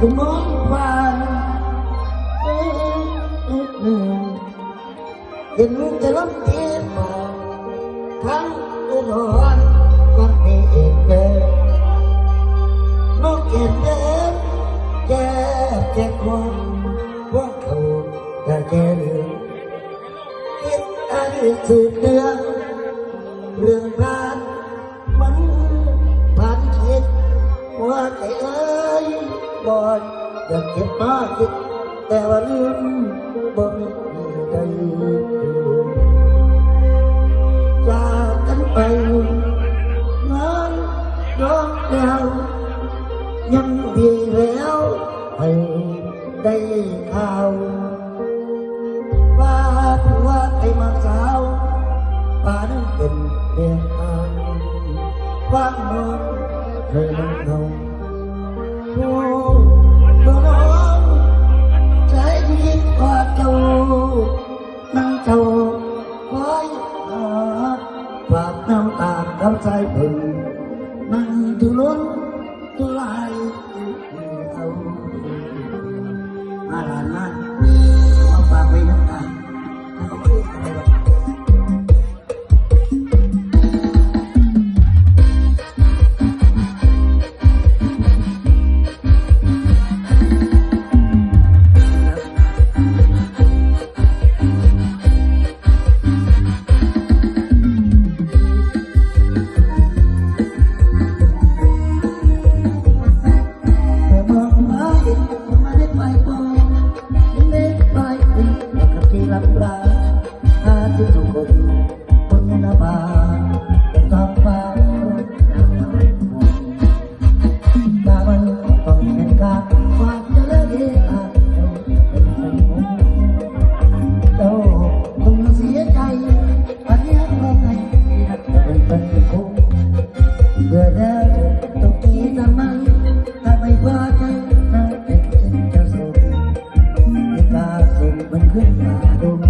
ก็มองผ่านเห็นแต่ลมเย็นมาทั้งอุดรก็มีเอกเดินนกเห็นเดินแก่แก่คนว่าเขาจะแก่หรือคิดอะไรสืบเรื่องเรื่องราว บอดอยากเก็บมาคิดแต่ว่าลืมบ่มีใดจากกันไปงานร้องแล้วยังดีแล้วให้ได้ข่าวว่าผัวไอ้มาสาวป่านั้นเป็นเด็กงทางว่ามองเธอนั้นเขา ดู ที่ลับลาอาทิตย์ทุกคนคนละบา Thank you.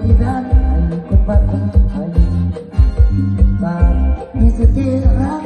Navidad hay con pan, hay pan, ni siquiera